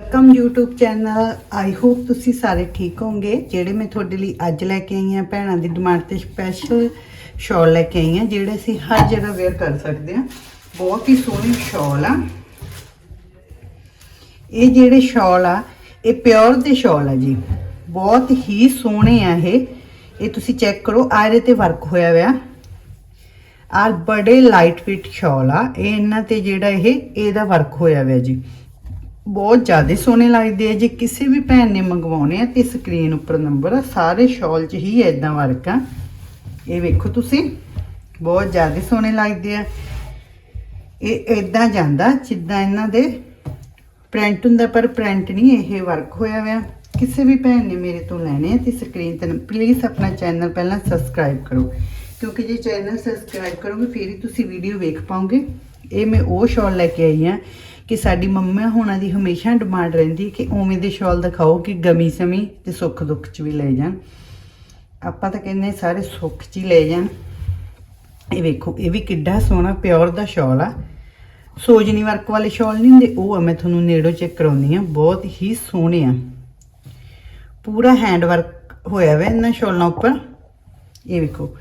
Welcome YouTube channel I hope ਤੁਸੀਂ ਸਾਰੇ ਠੀਕ ਹੋਵੋਗੇ। ਜਿਹੜੇ ਮੈਂ ਤੁਹਾਡੇ ਲਈ ਅੱਜ ਲੈ ਕੇ ਆਈ ਹਾਂ, ਭੈਣਾਂ ਦੀ ਡਿਮਾਂਡ ਤੇ ਸਪੈਸ਼ਲ ਸ਼ਾਲ ਲੈ ਕੇ ਆਈ ਹਾਂ, ਜਿਹੜੇ ਅਸੀਂ ਹਰ ਜਗ੍ਹਾ ਵੇਅਰ ਕਰ ਸਕਦੇ ਹਾਂ। ਬਹੁਤ ਹੀ ਸੋਹਣੀ ਸ਼ਾਲ ਆ। ਇਹ ਜਿਹੜੇ ਸ਼ਾਲ ਆ, ਇਹ ਪਿਓਰ ਦੇ ਸ਼ਾਲ ਆ ਜੀ। ਬਹੁਤ ਹੀ ਸੋਹਣੇ ਆ ਇਹ। ਇਹ ਤੁਸੀਂ ਚੈੱਕ ਕਰੋ ਆ ਇਹਦੇ ਤੇ ਵਰਕ ਹੋਇਆ ਹੋਇਆ। ਆ ਬੜੇ ਲਾਈਟ weight ਸ਼ਾਲ ਆ। ਇਹ ਇਹਨਾਂ ਤੇ ਜਿਹੜਾ ਇਹ, ਇਹਦਾ ਵਰਕ ਹੋਇਆ ਹੋਇਆ ਜੀ। ਬਹੁਤ ਜ਼ਿਆਦਾ ਸੋਹਣੇ ਲੱਗਦੇ ਆ। ਜੇ ਕਿਸੇ ਵੀ ਭੈਣ ਨੇ ਮੰਗਵਾਉਣੇ ਆ ਤੇ ਸਕਰੀਨ ਉੱਪਰ ਨੰਬਰ ਆ, ਸਾਰੇ ਸ਼ਾਲ 'ਚ ਹੀ ਐਦਾਂ ਵਰਕ। ਆ ਇਹ ਵੇਖੋ ਤੁਸੀਂ, ਬਹੁਤ ਜ਼ਿਆਦਾ ਸੋਹਣੇ ਲੱਗਦੇ ਆ। ਇਹ ਐਦਾਂ ਜਾਂਦਾ ਜਿੱਦਾਂ ਇਹਨਾਂ ਦੇ ਪ੍ਰਿੰਟ ਹੁੰਦਾ, ਪਰ ਪ੍ਰਿੰਟ ਨਹੀਂ ਇਹ ਵਰਕ ਹੋਇਆ ਹੋਇਆ। ਕਿਸੇ ਵੀ ਭੈਣ ਨੇ ਮੇਰੇ ਤੋਂ ਲੈਣੇ ਆ ਤੇ ਸਕਰੀਨ ਤੇ ਪਲੀਜ਼ ਆਪਣਾ ਚੈਨਲ ਪਹਿਲਾਂ ਸਬਸਕ੍ਰਾਈਬ ਕਰੋ। ਕਿਉਂਕਿ ਜੇ ਚੈਨਲ ਸਬਸਕ੍ਰਾਈਬ ਕਰੋਗੇ, ਫਿਰ ਹੀ ਤੁਸੀਂ ਵੀਡੀਓ ਵੇਖ ਪਾਓਗੇ। ਇਹ ਮੈਂ ਉਹ ਸ਼ਾਲ ਲੈ ਕੇ ਆਈ ਆ। ਕਿ ਸਾਡੀ ਮੰਮਾ ਹੋਣਾ ਦੀ ਹਮੇਸ਼ਾ ਡਿਮਾਂਡ ਰਹਿੰਦੀ ਕਿ ਉਵੇਂ ਦੇ ਸ਼ਾਲ ਦਿਖਾਓ ਕਿ ਗਮੀ ਸਮੀ ਤੇ ਸੁੱਖ ਦੁੱਖ 'ਚ ਵੀ ਲੈ ਜਾਣ। ਆਪਾਂ ਤਾਂ ਕਹਿੰਦੇ ਸਾਰੇ ਸੁੱਖ 'ਚ ਹੀ ਲੈ ਜਾਣ। ਇਹ ਵੇਖੋ, ਇਹ ਵੀ ਕਿੱਡਾ ਸੋਹਣਾ ਪਿਓਰ ਦਾ ਸ਼ਾਲ ਆ। ਸੋਜਨੀ ਵਰਕ ਵਾਲੇ ਸ਼ਾਲ ਨਹੀਂ ਹੁੰਦੇ, ਉਹ ਆ, ਮੈਂ ਤੁਹਾਨੂੰ ਨੇੜੋਂ ਚੈੱਕ ਕਰਾਉਣੀ ਆ ਬਹੁਤ ਹੀ ਸੋਹਣੇ ਆ। ਪੂਰਾ ਹੈਂਡ ਵਰਕ ਹੋਇਆ ਹੋਇਆ ਇਹਨਾਂ ਸ਼ਾਲਾਂ ਉੱਪਰ। ਇਹ ਵੇਖੋ,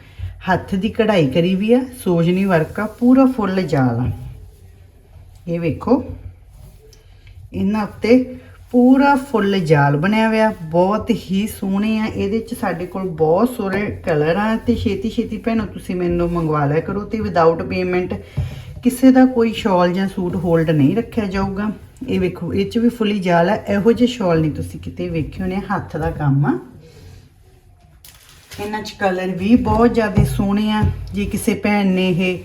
ਹੱਥ ਦੀ ਕਢਾਈ ਕਰੀ ਵੀ ਆ, ਸੋਜਨੀ ਵਰਕ ਆ, ਪੂਰਾ ਫੁੱਲ ਜਾਲ ਆ। ਇਹ ਵੇਖੋ। ਇਹਨਾਂ ਉੱਤੇ ਪੂਰਾ ਫੁੱਲ ਜਾਲ ਬਣਿਆ ਹੋਇਆ, ਬਹੁਤ ਹੀ ਸੋਹਣੇ ਆ। ਇਹਦੇ ਚ ਸਾਡੇ ਕੋਲ ਬਹੁਤ ਸੋਹਣੇ ਕਲਰ ਆ ਤੇ ਛੇਤੀ ਛੇਤੀ ਭੈਣੋ ਤੁਸੀਂ ਮੈਨੂੰ ਮੰਗਵਾ ਲਿਆ ਕਰੋ ਤੇ ਵਿਦਆਊਟ ਪੇਮੈਂਟ ਕਿਸੇ ਦਾ ਕੋਈ ਸ਼ਾਲ ਜਾਂ ਸੂਟ ਹੋਲਡ ਨਹੀਂ ਰੱਖਿਆ ਜਾਊਗਾ। ਇਹ ਵੇਖੋ, ਇਹ ਚ ਵੀ ਫੁੱਲੀ ਜਾਲ ਆ। ਇਹੋ ਜਿਹੇ ਸ਼ਾਲ ਨਹੀਂ ਤੁਸੀਂ ਕਿਤੇ ਵੇਖੇ ਹੋਣੇ, ਹੱਥ ਦਾ ਕੰਮ ਆ। ਇਹਨਾਂ ਚ ਕਲਰ ਵੀ ਬਹੁਤ ਜ਼ਿਆਦਾ ਸੋਹਣੇ ਆ। ਜੇ ਕਿਸੇ ਭੈਣ ਨੇ ਇਹ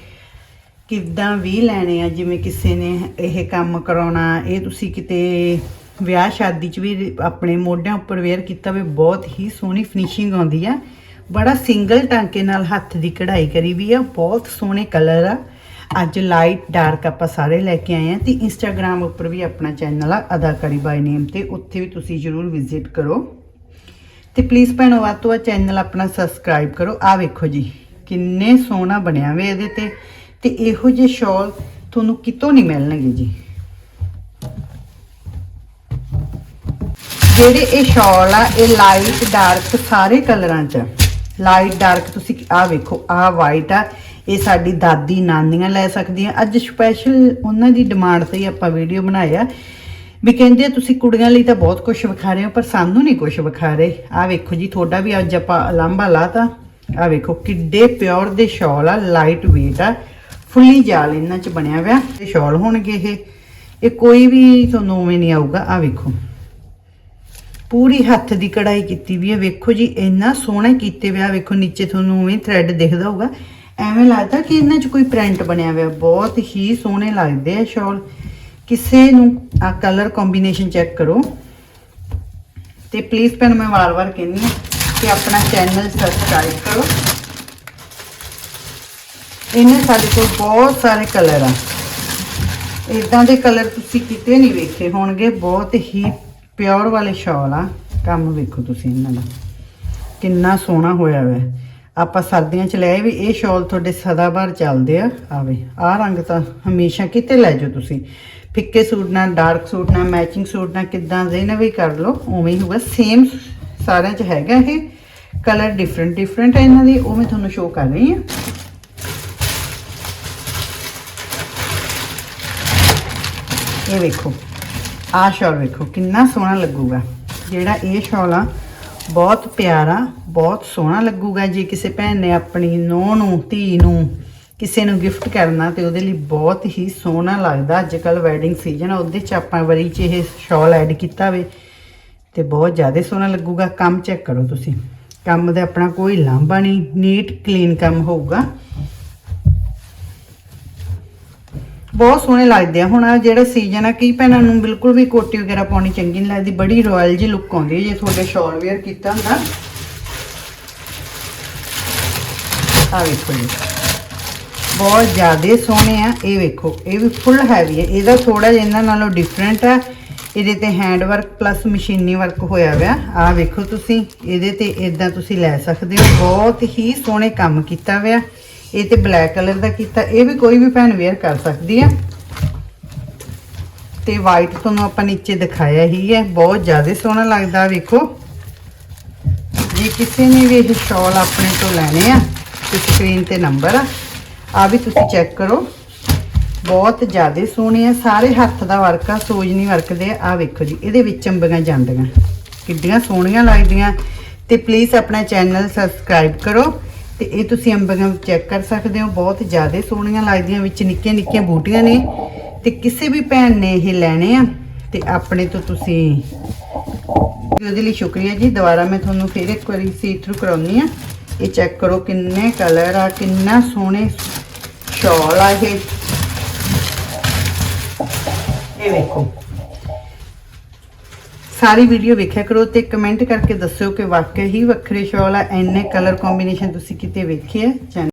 ਕਿੱਦਾਂ ਵੀ ਲੈਣੇ ਆ, ਜਿਵੇਂ ਕਿਸੇ ਨੇ ਇਹ ਕੰਮ ਕਰਾਉਣਾ, ਇਹ ਤੁਸੀਂ ਕਿਤੇ ਵਿਆਹ ਸ਼ਾਦੀ 'ਚ ਵੀ ਆਪਣੇ ਮੋਢਿਆਂ ਉੱਪਰ ਵੇਅਰ ਕੀਤਾ ਹੋਵੇ, ਬਹੁਤ ਹੀ ਸੋਹਣੀ ਫਿਨਿਸ਼ਿੰਗ ਆਉਂਦੀ ਆ। ਬੜਾ ਸਿੰਗਲ ਟਾਂਕੇ ਨਾਲ ਹੱਥ ਦੀ ਕਢਾਈ ਕਰੀ ਵੀ ਆ, ਬਹੁਤ ਸੋਹਣੇ ਕਲਰ ਆ। ਅੱਜ ਲਾਈਟ ਡਾਰਕ ਆਪਾਂ ਸਾਰੇ ਲੈ ਕੇ ਆਏ ਆ ਤੇ ਇੰਸਟਾਗ੍ਰam ਉੱਪਰ ਵੀ ਆਪਣਾ ਚੈਨਲ ਆ, ਅਦਾਕਾਰੀ ਬਾਈ ਨੇਮ ਤੇ, ਉੱਥੇ ਵੀ ਤੁਸੀਂ ਜਰੂਰ ਵਿਜ਼ਿਟ ਕਰੋ। ਤੇ ਪਲੀਜ਼ ਭੈਣੋ, ਵੱਧ ਤੋਂ ਵੱਧ ਚੈਨਲ ਆਪਣਾ ਸਬਸਕ੍ਰਾਈਬ ਕਰੋ। ਆ ਵੇਖੋ ਜੀ, ਕਿੰਨੇ ਸੋਹਣਾ ਬਣਿਆ ਵੇ ਇਹਦੇ ਤੇ। ਤੇ ਇਹੋ ਜਿਹੇ ਸ਼ਾਲ ਤੁਹਾਨੂੰ ਕਿਤੋਂ ਨਹੀਂ ਮਿਲਣਗੇ ਜੀ। ਜਿਹੜੇ ਇਹ ਸ਼ਾਲ ਆ, ਇਹ ਲਾਈਟ ਡਾਰਕ ਸਾਰੇ ਕਲਰਾਂ 'ਚ ਲਾਈਟ ਡਾਰਕ ਤੁਸੀਂ ਆ ਵੇਖੋ, ਆ ਵਾਈਟ ਆ। ਇਹ ਸਾਡੀ ਦਾਦੀ ਨਾਨੀਆਂ ਲੈ ਸਕਦੀਆਂ। ਅੱਜ ਸਪੈਸ਼ਲ ਉਹਨਾਂ ਦੀ ਡਿਮਾਂਡ ਤੇ ਆਪਾਂ ਵੀਡੀਓ ਬਣਾਇਆ। ਵੀ ਕਹਿੰਦੇ ਆ, ਤੁਸੀਂ ਕੁੜੀਆਂ ਲਈ ਤਾਂ ਬਹੁਤ ਕੁਝ ਵਿਖਾ ਰਹੇ ਹੋ, ਪਰ ਸਾਨੂੰ ਨਹੀਂ ਕੁਝ ਵਿਖਾ ਰਹੇ। ਆ ਵੇਖੋ ਜੀ, ਤੁਹਾਡਾ ਵੀ ਅੱਜ ਆਪਾਂ ਲਾਂਬਾ ਲਾਤਾ। ਆ ਵੇਖੋ, ਕਿੱਡੇ ਪਿਓਰ ਦੇ ਸ਼ਾਲ ਆ ਲਾਈਟ weight ਆ। ਫੁੱਲੀ ਜਾਲ ਇਹਨਾਂ ਚ ਬਣਿਆ ਹੋਇਆ ਇਹ ਸ਼ਾਲ ਹੋਣਗੇ ਇਹ। ਇਹ ਕੋਈ ਵੀ ਤੁਹਾਨੂੰ ਉਵੇਂ ਨਹੀਂ ਆਊਗਾ। ਆ ਵੇਖੋ। ਪੂਰੀ ਹੱਥ ਦੀ ਕਢਾਈ ਕੀਤੀ ਵੀ ਹੈ। ਵੇਖੋ ਜੀ, ਇੰਨਾ ਸੋਹਣਾ ਕੀਤੇ ਹੋਇਆ ਵੇਖੋ, ਨੀਚੇ ਤੁਹਾਨੂੰ ਉਵੇਂ ਥ੍ਰੈਡ ਦਿਖਦਾ ਹੋਊਗਾ। ਐਵੇਂ ਲੱਗਦਾ ਕਿ ਇਹਨਾਂ 'ਚ ਕੋਈ ਪ੍ਰਿੰਟ ਬਣਿਆ ਹੋਇਆ ਬਹੁਤ ਹੀ ਸੋਹਣੇ ਲੱਗਦੇ ਆ ਸ਼ਾਲ। ਕਿਸੇ ਨੂੰ ਆ ਕਲਰ ਕੰਬੀਨੇਸ਼ਨ ਚੈੱਕ ਕਰੋ। ਤੇ ਪਲੀਜ਼ ਭੈਣ, ਮੈਂ ਵਾਰ-ਵਾਰ ਕਹਿੰਦੀ ਹਾਂ ਕਿ ਆਪਣਾ ਚੈਨਲ ਸਬਸਕ੍ਰਾਈਬ ਕਰੋ। ਇਹਨੇ ਸਾਡੇ ਕੋਲ ਬਹੁਤ ਸਾਰੇ ਕਲਰ ਆ। ਇਦਾਂ ਦੇ ਕਲਰ ਤੁਸੀਂ ਕਿਤੇ ਨਹੀਂ ਵੇਖੇ ਹੋਣਗੇ, ਬਹੁਤ ਹੀ ਪਿਓਰ ਵਾਲੇ ਸ਼ਾਲ ਆ। ਕੰਮ ਵੇਖੋ ਤੁਸੀਂ ਇਹਨਾਂ ਦਾ। ਕਿੰਨਾ ਸੋਹਣਾ ਹੋਇਆ ਹੋਇਆ ਆਪਾਂ ਸਰਦੀਆਂ ਚ ਲਏ ਵੀ ਇਹ ਸ਼ਾਲ ਤੁਹਾਡੇ ਸਦਾਬਹਾਰ ਚੱਲਦੇ ਆ। ਆਵੇ, ਆਹ ਰੰਗ ਤਾਂ ਹਮੇਸ਼ਾ ਕਿਤੇ ਲੈ ਜਾਓ ਤੁਸੀਂ। ਫਿੱਕੇ ਸੂਟ ਨਾਲ, ਡਾਰਕ ਸੂਟ ਨਾਲ, ਮੈਚਿੰਗ ਸੂਟ ਨਾਲ, ਕਿੱਦਾਂ ਦੇ ਨਾ ਵੀ ਕਰ ਲਓ, ਉਵੇਂ ਹੀ ਹੋਊਗਾ। ਸੇਮ ਸਾਰਿਆਂ ਚ ਹੈਗਾ ਇਹ। ਕਲਰ ਡਿਫਰੈਂਟ ਡਿਫਰੈਂਟ ਹੈ ਇਹਨਾਂ ਦੀ ਉਹ ਮੈਂ ਤੁਹਾਨੂੰ ਸ਼ੋਅ ਕਰ ਰਹੀ ਹਾਂ ਇਹ ਵੇਖੋ, ਆਹ ਸ਼ਾਲ ਵੇਖੋ, ਕਿੰਨਾ ਸੋਹਣਾ ਲੱਗੂਗਾ। ਜਿਹੜਾ ਇਹ ਸ਼ਾਲ ਆ, ਬਹੁਤ ਪਿਆਰਾ, ਬਹੁਤ ਸੋਹਣਾ ਲੱਗੂਗਾ। ਜੇ ਕਿਸੇ ਭੈਣ ਨੇ ਆਪਣੀ ਨੂੰਹ ਨੂੰ, ਧੀ ਨੂੰ ਕਿਸੇ ਨੂੰ ਗਿਫਟ ਕਰਨਾ, ਤੇ ਉਹਦੇ ਲਈ ਬਹੁਤ ਹੀ ਸੋਹਣਾ ਲੱਗਦਾ। ਅੱਜ ਕੱਲ ਵੈਡਿੰਗ ਸੀਜ਼ਨ ਆ, ਉਹਦੇ ਚ ਆਪਾਂ ਵਰੀ ਚ ਇਹ ਸ਼ਾਲ ਐਡ ਕੀਤਾ ਵੇ, ਤੇ ਬਹੁਤ ਜ਼ਿਆਦਾ ਸੋਹਣਾ ਲੱਗੂਗਾ। ਕੰਮ ਚੈੱਕ ਕਰੋ ਤੁਸੀਂ। ਕੰਮ ਦਾ ਆਪਣਾ ਕੋਈ ਲਾਂਭਾ ਨਹੀਂ ਨੀਟ ਕਲੀਨ ਕੰਮ ਹੋਊਗਾ। ਬਹੁਤ ਸੋਹਣੇ ਲੱਗਦੇ ਆ। ਹੁਣ ਆਹ ਜਿਹੜਾ ਸੀਜ਼ਨ ਆ, ਕਈ ਭੈਣਾਂ ਨੂੰ ਬਿਲਕੁਲ ਵੀ ਕੋਟੀ ਵਗੈਰਾ ਪਾਉਣੀ ਚੰਗੀ ਨਹੀਂ ਲੱਗਦੀ। ਬੜੀ ਰਾਇਲ ਜੀ ਲੁੱਕ ਆਉਂਦੀ ਜੇ ਤੁਹਾਡੇ ਸ਼ਾਲ ਵੇਅਰ ਕੀਤਾ ਹੁੰਦਾ। ਆ ਵੇਖੋ ਜੀ। ਬਹੁਤ ਜ਼ਿਆਦਾ ਸੋਹਣੇ ਆ, ਇਹ ਵੇਖੋ। ਇਹ ਵੀ ਫੁੱਲ ਹੈਵੀ ਹੈ ਇਹਦਾ ਥੋੜਾ ਜਿਹਾ ਇਹਨਾਂ ਨਾਲੋਂ ਡਿਫਰੈਂਟ ਆ। ਇਹਦੇ ਤੇ ਹੈਂਡ ਵਰਕ ਪਲੱਸ ਮਸ਼ੀਨੀ ਵਰਕ ਹੋਇਆ ਹੋਇਆ ਆ ਵੇਖੋ ਤੁਸੀਂ। ਇਹਦੇ ਤੇ ਇਦਾਂ ਤੁਸੀਂ ਲੈ ਸਕਦੇ ਹੋ। ਬਹੁਤ ਹੀ ਸੋਹਣੇ ਕੰਮ ਕੀਤਾ ਹੋਇਆ ਇਹ ਤੇ ਬਲੈਕ ਕਲਰ ਦਾ ਕੀਤਾ, ਇਹ ਵੀ ਕੋਈ ਵੀ ਭੈਣ ਵੇਅਰ ਕਰ ਸਕਦੀ ਆ। ਤੇ ਵਾਈਟ ਤੁਹਾਨੂੰ ਆਪਾਂ ਨੀਚੇ ਦਿਖਾਇਆ ਹੀ ਹੈ, ਬਹੁਤ ਜ਼ਿਆਦਾ ਸੋਹਣਾ ਲੱਗਦਾ, ਵੇਖੋ। ਜੇ ਕਿਸੇ ਨੇ ਵੀ ਇਹ ਸ਼ਾਲ ਆਪਣੇ ਤੋਂ ਲੈਣੇ ਆ, ਤੇ ਸਕਰੀਨ ਤੇ ਨੰਬਰ ਆ ਆ ਵੀ ਤੁਸੀਂ ਚੈੱਕ ਕਰੋ। ਬਹੁਤ ਜ਼ਿਆਦਾ ਸੋਹਣੇ ਆ, ਸਾਰੇ ਹੱਥ ਦਾ ਵਰਕ ਆ ਸੋਜਨੀ ਵਰਕ ਦੇ ਆ। ਆਹ ਵੇਖੋ ਜੀ, ਇਹਦੇ ਵਿੱਚ ਅੰਬੀਆਂ ਜਾਂਦੀਆਂ। ਕਿੱਡੀਆਂ ਸੋਹਣੀਆਂ ਲੱਗਦੀਆਂ। ਤੇ ਪਲੀਜ਼ ਆਪਣਾ ਚੈਨਲ ਸਬਸਕ੍ਰਾਈਬ ਕਰੋ। ਤੇ ਇਹ ਤੁਸੀਂ ਅੰਬੀਆਂ ਚੈੱਕ ਕਰ ਸਕਦੇ ਹੋ, ਬਹੁਤ ਜ਼ਿਆਦਾ ਸੋਹਣੀਆਂ ਲੱਗਦੀਆਂ, ਵਿੱਚ ਨਿੱਕੀਆਂ ਨਿੱਕੀਆਂ ਬੂਟੀਆਂ ਨੇ। ਤੇ ਕਿਸੇ ਵੀ ਭੈਣ ਨੇ ਇਹ ਲੈਣੇ ਆ, ਤੇ ਆਪਣੇ ਤੋਂ ਤੁਸੀਂ ਉਹਦੇ ਲਈ ਸ਼ੁਕਰੀਆ ਜੀ। ਦੁਬਾਰਾ ਮੈਂ ਤੁਹਾਨੂੰ ਫਿਰ ਇੱਕ ਵਾਰੀ ਸੀ ਥਰੂ ਕਰਾਉਣੀ ਆ ਇਹ ਚੈੱਕ ਕਰੋ ਕਿੰਨੇ ਕਲਰ ਆ, ਕਿੰਨਾ ਸੋਹਣੇ ਸ਼ਾਲ ਆ ਇਹ। ਇਹ ਵੇਖੋ। ਸਾਰੀ ਵੀਡੀਓ ਵੇਖਿਆ ਕਰੋ ਤੇ ਕਮੈਂਟ ਕਰਕੇ ਦੱਸਿਓ ਕਿ ਵਾਕਈ ਹੀ ਵੱਖਰੇ ਸ਼ਾਲ ਆ ਇੰਨੇ ਕਲਰ ਕੰਬੀਨੇਸ਼ਨ ਤੁਸੀਂ ਕਿਤੇ ਵੇਖੇ ਆ। ਜਾਂ